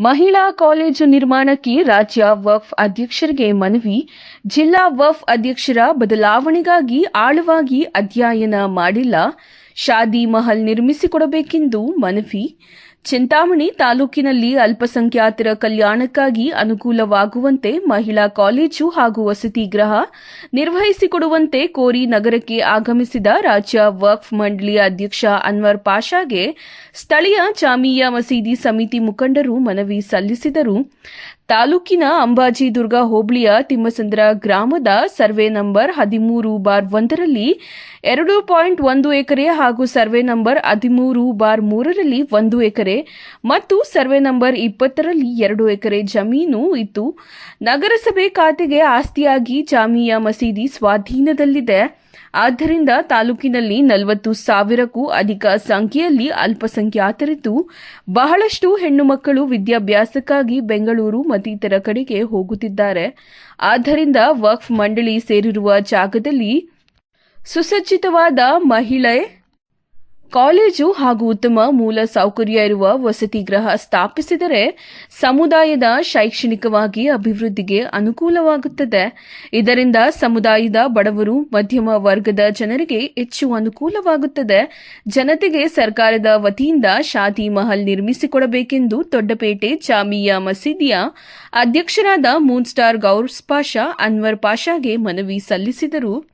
ಮಹಿಳಾ ಕಾಲೇಜು ನಿರ್ಮಾಣಕ್ಕೆ ರಾಜ್ಯ ವಫ್ ಅಧ್ಯಕ್ಷರಿಗೆ ಮನವಿ, ಜಿಲ್ಲಾ ವಫ್ ಅಧ್ಯಕ್ಷರ ಬದಲಾವಣೆಗಾಗಿ ಆಳವಾಗಿ ಅಧ್ಯಯನ ಮಾಡಿಲ್ಲ, ಶಾದಿ ಮಹಲ್ ನಿರ್ಮಿಸಿಕೊಡಬೇಕೆಂದು ಮನವಿ. ಚಿಂತಾಮಣಿ ತಾಲೂಕಿನಲ್ಲಿ ಅಲ್ಪಸಂಖ್ಯಾತರ ಕಲ್ಯಾಣಕ್ಕಾಗಿ ಅನುಕೂಲವಾಗುವಂತೆ ಮಹಿಳಾ ಕಾಲೇಜು ಹಾಗೂ ವಸತಿ ಗೃಹ ನಿರ್ವಹಿಸಿಕೊಡುವಂತೆ ಕೋರಿ ನಗರಕ್ಕೆ ಆಗಮಿಸಿದ ರಾಜ್ಯ ವಕ್ಫ್ ಮಂಡಳಿ ಅಧ್ಯಕ್ಷ ಅನ್ವರ್ ಪಾಷಾಗೆ ಸ್ಥಳೀಯ ಜಾಮೀಯ ಮಸೀದಿ ಸಮಿತಿ ಮುಖಂಡರು ಮನವಿ ಸಲ್ಲಿಸಿದರು. ತಾಲೂಕಿನ ಅಂಬಾಜಿ ದುರ್ಗ ಹೋಬಳಿಯ ತಿಮ್ಮಸಂದ್ರ ಗ್ರಾಮದ ಸರ್ವೆ ನಂಬರ್ ಹದಿಮೂರು ಬಾರ್ ಒಂದರಲ್ಲಿ ಎರಡು ಪಾಯಿಂಟ್ ಒಂದು ಎಕರೆ ಹಾಗೂ ಸರ್ವೆ ನಂಬರ್ ಹದಿಮೂರು ಬಾರ್ ಮೂರರಲ್ಲಿ ಒಂದು ಎಕರೆ ಮತ್ತು ಸರ್ವೆ ನಂಬರ್ ಇಪ್ಪತ್ತರಲ್ಲಿ ಎರಡು ಎಕರೆ ಜಮೀನು ಇತ್ತು ನಗರಸಭೆ ಖಾತೆಗೆ ಆಸ್ತಿಯಾಗಿ ಜಾಮಿಯಾ ಮಸೀದಿ ಸ್ವಾಧೀನದಲ್ಲಿದೆ. ಆದ್ದರಿಂದ ತಾಲೂಕಿನಲ್ಲಿ ನಲವತ್ತು ಸಾವಿರಕ್ಕೂ ಅಧಿಕ ಸಂಖ್ಯೆಯಲ್ಲಿ ಅಲ್ಪಸಂಖ್ಯಾತರಿದ್ದು, ಬಹಳಷ್ಟು ಹೆಣ್ಣು ಮಕ್ಕಳು ವಿದ್ಯಾಭ್ಯಾಸಕ್ಕಾಗಿ ಬೆಂಗಳೂರು ಮತ್ತಿತರ ಕಡೆಗೆ ಹೋಗುತ್ತಿದ್ದಾರೆ. ಆದ್ದರಿಂದ ವಕ್ಫ್ ಮಂಡಳಿ ಸೇರಿರುವ ಜಾಗದಲ್ಲಿ ಸುಸಜ್ಜಿತವಾದ ಮಹಿಳೆ ಕಾಲೇಜು ಹಾಗೂ ಉತ್ತಮ ಮೂಲ ಸೌಕರ್ಯ ಇರುವ ವಸತಿ ಗೃಹ ಸ್ಥಾಪಿಸಿದರೆ ಸಮುದಾಯದ ಶೈಕ್ಷಣಿಕವಾಗಿ ಅಭಿವೃದ್ಧಿಗೆ ಅನುಕೂಲವಾಗುತ್ತದೆ. ಇದರಿಂದ ಸಮುದಾಯದ ಬಡವರು, ಮಧ್ಯಮ ವರ್ಗದ ಜನರಿಗೆ ಹೆಚ್ಚು ಅನುಕೂಲವಾಗುತ್ತದೆ. ಜನತೆಗೆ ಸರ್ಕಾರದ ವತಿಯಿಂದ ಶಾದಿ ಮಹಲ್ ನಿರ್ಮಿಸಿಕೊಡಬೇಕೆಂದು ದೊಡ್ಡಪೇಟೆ ಜಾಮಿಯಾ ಮಸೀದಿಯ ಅಧ್ಯಕ್ಷರಾದ ಮೂನ್ ಸ್ಟಾರ್ ಗೌರ್ಸ್ ಪಾಷಾ, ಅನ್ವರ್ ಪಾಷಾಗೆ ಮನವಿ ಸಲ್ಲಿಸಿದರು.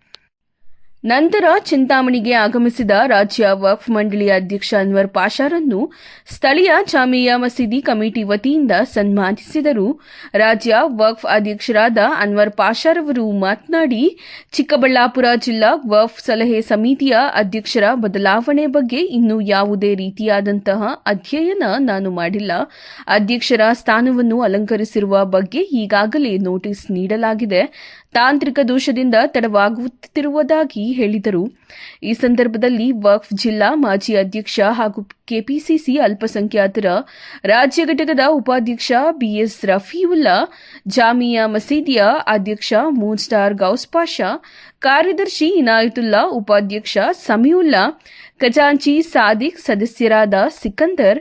ನಂತರ ಚಿಂತಾಮಣಿಗೆ ಆಗಮಿಸಿದ ರಾಜ್ಯ ವಕ್ಫ್ ಮಂಡಳಿಯ ಅಧ್ಯಕ್ಷ ಅನ್ವರ್ ಪಾಷಾರನ್ನು ಸ್ಥಳೀಯ ಜಾಮಿಯಾ ಮಸೀದಿ ಕಮಿಟಿ ವತಿಯಿಂದ ಸನ್ಮಾನಿಸಿದರು. ರಾಜ್ಯ ವಕ್ಫ್ ಅಧ್ಯಕ್ಷರಾದ ಅನ್ವರ್ ಪಾಷಾರವರು ಮಾತನಾಡಿ, ಚಿಕ್ಕಬಳ್ಳಾಪುರ ಜಿಲ್ಲಾ ವಕ್ಫ್ ಸಲಹೆ ಸಮಿತಿಯ ಅಧ್ಯಕ್ಷರ ಬದಲಾವಣೆ ಬಗ್ಗೆ ಇನ್ನೂ ಯಾವುದೇ ರೀತಿಯಾದಂತಹ ಅಧ್ಯಯನ ನಾನು ಮಾಡಿಲ್ಲ. ಅಧ್ಯಕ್ಷರ ಸ್ಥಾನವನ್ನು ಅಲಂಕರಿಸಿರುವ ಬಗ್ಗೆ ಈಗಾಗಲೇ ನೋಟಿಸ್ ನೀಡಲಾಗಿದೆ. ತಾಂತ್ರಿಕ ದೋಷದಿಂದ ತಡವಾಗುತ್ತಿರುವುದಾಗಿ ಹೇಳಿದರು. ಈ ಸಂದರ್ಭದಲ್ಲಿ ವಕ್ಫ್ ಜಿಲ್ಲಾ ಮಾಜಿ ಅಧ್ಯಕ್ಷ ಹಾಗೂ ಕೆಪಿಸಿಸಿ ಅಲ್ಪಸಂಖ್ಯಾತರ ರಾಜ್ಯ ಘಟಕದ ಉಪಾಧ್ಯಕ್ಷ ಬಿಎಸ್ ರಫೀವುಲ್ಲಾ, ಜಾಮಿಯಾ ಮಸೀದಿಯ ಅಧ್ಯಕ್ಷ ಮೂನ್ ಸ್ಟಾರ್ ಗೌಸ್ ಪಾಷಾ, ಕಾರ್ಯದರ್ಶಿ ಇನಾಯತುಲ್ಲಾ, ಉಪಾಧ್ಯಕ್ಷ ಸಮೀವುಲ್ಲಾ, ಖಜಾಂಚಿ ಸಾದಿಕ್ ಸದಸ್ಯರಾದ ಸಿಕಂದರ್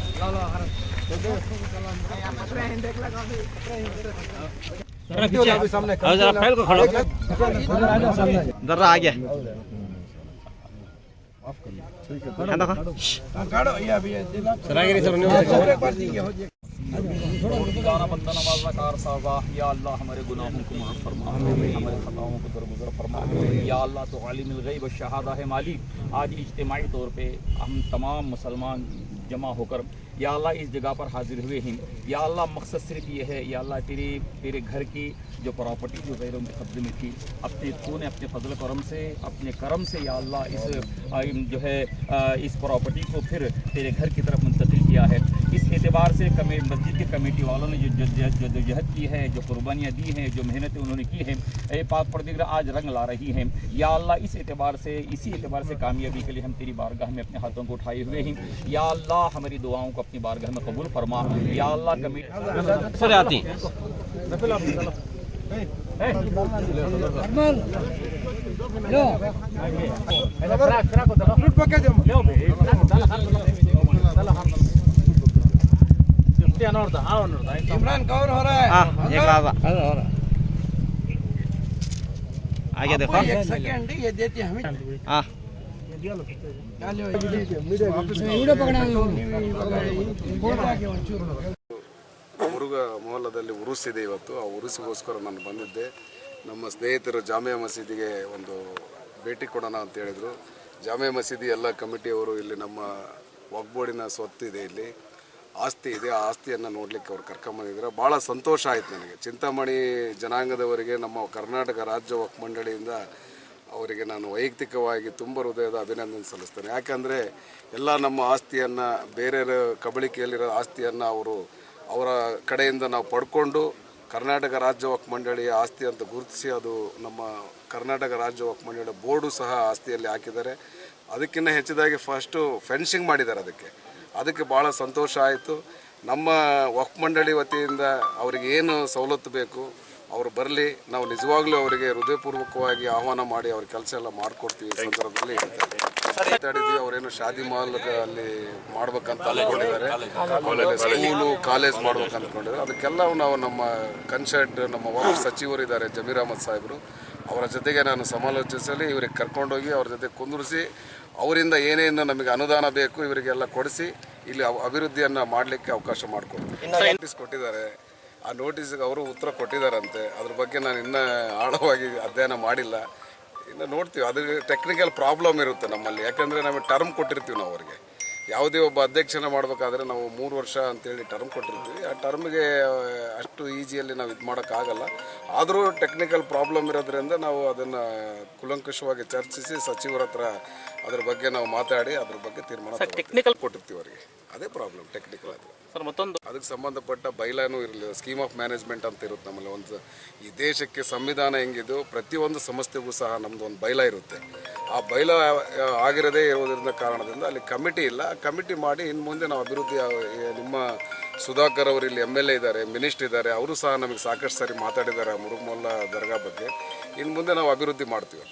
ذرا آ گیا کار صاحبہ یا اللہ ہمارے گناہوں کو معاف فرما ہمارے خطاؤں کو درگزر فرما یا اللہ تو عالم الغیب شہادہ ہے مالی آج اجتماعی طور پہ ہم تمام مسلمان جمع ہو کر یا اللہ اس جگہ پر حاضر ہوئے ہیں۔ یا اللہ مقصد صرف یہ ہے، یا اللہ تیرے تیرے گھر کی جو پراپرٹی جو غیروں کے قبضے میں تھی، اپنے تو نے اپنے فضل کرم سے، اپنے کرم سے یا اللہ اس جو ہے اس پراپرٹی کو پھر تیرے گھر کی طرف منتقل کیا ہے۔ اعتبار سے مسجد کے کمیٹی والوں نے جو جہد کی ہے جو قربانیاں دی ہیں جو محنتیں انہوں نے کی ہیں اے پاک پردگرہ آج رنگ لا رہی ہیں یا اللہ اس اعتبار سے اسی اعتبار سے کامیابی کے لیے ہم تیری بارگاہ میں اپنے ہاتھوں کو اٹھائے ہوئے ہیں یا اللہ ہماری دعاؤں کو اپنی بارگاہ میں قبول فرما یا اللہ کمیٹی سر آتی ہیں तेरी बारगाह में अपने हाथों को उठाए हुए हैं या अल्लाह हमारी दुआओं को अपनी बारगाह में कबूल फरमा या अल्लाह कमेटी सर आती इमरान कौन हो रहा है हाँ एक बाबा आगे देखो आपको एक सेकंड ये देते हमें हाँ ಮುರುಘ ಮೊಹಲ್ಲದಲ್ಲಿ ಉರುಸಿದೆ ಇವತ್ತು ಆ ಉರುಸಿಗೋಸ್ಕರ ನಾನು ಬಂದಿದ್ದೆ ನಮ್ಮ ಸ್ನೇಹಿತರು ಜಾಮಿಯಾ ಮಸೀದಿಗೆ ಒಂದು ಭೇಟಿ ಕೊಡೋಣ ಅಂತ ಹೇಳಿದರು ಜಾಮಿಯಾ ಮಸೀದಿ ಎಲ್ಲ ಕಮಿಟಿಯವರು ಇಲ್ಲಿ ನಮ್ಮ ಒಗ್ಬೋಡಿನ ಸ್ವತ್ತು ಇದೆ ಇಲ್ಲಿ ಆಸ್ತಿ ಇದೆ, ಆ ಆಸ್ತಿಯನ್ನು ನೋಡಲಿಕ್ಕೆ ಅವ್ರು ಕರ್ಕೊಂಬಂದಿದ್ರೆ ಭಾಳ ಸಂತೋಷ ಆಯಿತು ನನಗೆ. ಚಿಂತಾಮಣಿ ಜನಾಂಗದವರಿಗೆ, ನಮ್ಮ ಕರ್ನಾಟಕ ರಾಜ್ಯ ವಕ್ ಮಂಡಳಿಯಿಂದ ಅವರಿಗೆ ನಾನು ವೈಯಕ್ತಿಕವಾಗಿ ತುಂಬ ಹೃದಯದ ಅಭಿನಂದನೆ ಸಲ್ಲಿಸ್ತೇನೆ. ಯಾಕಂದರೆ ಎಲ್ಲ ನಮ್ಮ ಆಸ್ತಿಯನ್ನು ಬೇರೆ ಕಬಳಿಕೆಯಲ್ಲಿರೋ ಆಸ್ತಿಯನ್ನು ಅವರು ಅವರ ಕಡೆಯಿಂದ ನಾವು ಪಡ್ಕೊಂಡು ಕರ್ನಾಟಕ ರಾಜ್ಯ ವಕ್ ಮಂಡಳಿಯ ಆಸ್ತಿ ಅಂತ ಗುರುತಿಸಿ ಅದು ನಮ್ಮ ಕರ್ನಾಟಕ ರಾಜ್ಯ ವಕ್ ಮಂಡಳಿಯ ಬೋರ್ಡು ಸಹ ಆಸ್ತಿಯಲ್ಲಿ ಹಾಕಿದ್ದಾರೆ. ಅದಕ್ಕಿಂತ ಹೆಚ್ಚಿದಾಗಿ ಫಸ್ಟು ಫೆನ್ಸಿಂಗ್ ಮಾಡಿದ್ದಾರೆ ಅದಕ್ಕೆ. ಅದಕ್ಕೆ ಭಾಳ ಸಂತೋಷ ಆಯಿತು. ನಮ್ಮ ವಕ್ ಮಂಡಳಿ ವತಿಯಿಂದ ಅವರಿಗೆ ಏನು ಸವಲತ್ತು ಬೇಕು, ಅವರು ಬರಲಿ. ನಾವು ನಿಜವಾಗ್ಲೂ ಅವರಿಗೆ ಹೃದಯಪೂರ್ವಕವಾಗಿ ಆಹ್ವಾನ ಮಾಡಿ ಅವ್ರ ಕೆಲಸ ಎಲ್ಲ ಮಾಡಿಕೊಡ್ತೀವಿ ಸಂದರ್ಭದಲ್ಲಿ ಮಾತಾಡಿದ್ವಿ, ಅವರೇನು ಶಾದಿ ಮಾಲ್ ಅಲ್ಲಿ ಮಾಡ್ಬೇಕಂತ ಅನ್ಕೊಂಡಿದ್ದಾರೆ. ಆಮೇಲೆ ಸ್ಕೂಲು, ಕಾಲೇಜ್ ಮಾಡ್ಬೇಕು ಅಂದ್ಕೊಂಡಿದ್ದಾರೆ ಅದಕ್ಕೆಲ್ಲ ನಾವು ನಮ್ಮ ಕನ್ಸರ್ಟ್, ನಮ್ಮ ವಕ್ಫ್ ಸಚಿವರು ಇದ್ದಾರೆ, ಜಮೀರ್ ಅಹಮದ್ ಸಾಹೇಬರು. ಅವರ ಜೊತೆಗೆ ನಾನು ಸಮಾಲೋಚಿಸಲಿ, ಇವರಿಗೆ ಕರ್ಕೊಂಡೋಗಿ ಅವ್ರ ಜೊತೆ ಕುಂದಿರಿಸಿ ಅವರಿಂದ ಏನೇನು ನಮಗೆ ಅನುದಾನ ಬೇಕು ಇವರಿಗೆಲ್ಲ ಕೊಡಿಸಿ ಇಲ್ಲಿ ಅಭಿವೃದ್ಧಿಯನ್ನ ಮಾಡಲಿಕ್ಕೆ ಅವಕಾಶ ಮಾಡಿಕೊಡ್ತೀವಿ ನೋಟಿಸ್ ಕೊಟ್ಟಿದ್ದಾರೆ. ಆ ನೋಟಿಸ್ಗೆ ಅವರು ಉತ್ತರ ಕೊಟ್ಟಿದ್ದಾರಂತೆ. ಅದ್ರ ಬಗ್ಗೆ ನಾನು ಇನ್ನ ಆಳವಾಗಿ ಅಧ್ಯಯನ ಮಾಡಿಲ್ಲ. ಇನ್ನು ನೋಡ್ತೀವಿ. ಅದು ಟೆಕ್ನಿಕಲ್ ಪ್ರಾಬ್ಲಮ್ ಇರುತ್ತೆ ನಮ್ಮಲ್ಲಿ. ಯಾಕಂದ್ರೆ ನಮಗೆ ಟರ್ಮ್ ಕೊಟ್ಟಿರ್ತೀವಿ ನಾವು ಅವರಿಗೆ. ಯಾವುದೇ ಒಬ್ಬ ಅಧ್ಯಕ್ಷನ ಮಾಡಬೇಕಾದ್ರೆ ನಾವು ಮೂರು ವರ್ಷ ಅಂತೇಳಿ ಟರ್ಮ್ ಕೊಟ್ಟಿರ್ತೀವಿ. ಆ ಟರ್ಮ್ಗೆ ಅಷ್ಟು ಈಸಿಯಲ್ಲಿ ನಾವು ಇದು ಮಾಡೋಕ್ಕಾಗಲ್ಲ. ಆದರೂ ಟೆಕ್ನಿಕಲ್ ಪ್ರಾಬ್ಲಮ್ ಇರೋದ್ರಿಂದ ನಾವು ಅದನ್ನು ಕುಲಂಕುಷವಾಗಿ ಚರ್ಚಿಸಿ ಸಚಿವರ ಹತ್ರ ಅದ್ರ ಬಗ್ಗೆ ನಾವು ಮಾತಾಡಿ ಅದ್ರ ಬಗ್ಗೆ ತೀರ್ಮಾನ ಟೆಕ್ನಿಕಲ್ ಕೊಟ್ಟಿರ್ತೀವಿ ಅವರಿಗೆ. ಅದೇ ಪ್ರಾಬ್ಲಮ್ ಟೆಕ್ನಿಕಲ್ ಅದು ಸರ್ ಮತ್ತೊಂದು ಅದಕ್ಕೆ ಸಂಬಂಧಪಟ್ಟ ಬೈಲಾನು ಇರಲಿಲ್ಲ. ಸ್ಕೀಮ್ ಆಫ್ ಮ್ಯಾನೇಜ್ಮೆಂಟ್ ಅಂತ ಇರುತ್ತೆ ನಮ್ಮಲ್ಲಿ ಒಂದು ಈ ದೇಶಕ್ಕೆ ಸಂವಿಧಾನ ಹೆಂಗಿದು ಪ್ರತಿಯೊಂದು ಸಂಸ್ಥೆಗೂ ಸಹ ನಮ್ಮದು ಒಂದು ಬೈಲ ಇರುತ್ತೆ. ಆ ಬೈಲ ಆಗಿರದೇ ಇರೋದ್ರಿಂದ ಕಾರಣದಿಂದ ಅಲ್ಲಿ ಕಮಿಟಿ ಇಲ್ಲ. ಕಮಿಟಿ ಮಾಡಿ ಇನ್ನು ಮುಂದೆ ನಾವು ಅಭಿವೃದ್ಧಿ ನಿಮ್ಮ ಸುಧಾಕರ್ ಅವರು ಇಲ್ಲಿ ಎಂ ಎಲ್ ಎ ಇದ್ದಾರೆ, ಮಿನಿಸ್ಟರ್ ಇದ್ದಾರೆ, ಅವರು ಸಹ ನಮಗೆ ಸಾಕಷ್ಟು ಸಾರಿ ಮಾತಾಡಿದ್ದಾರೆ ಮುರುಗ್ಮೊಲ್ಲ ದರ್ಗಾ ಬಗ್ಗೆ. ಇನ್ನು ಮುಂದೆ ನಾವು ಅಭಿವೃದ್ಧಿ ಮಾಡ್ತೀವಿ.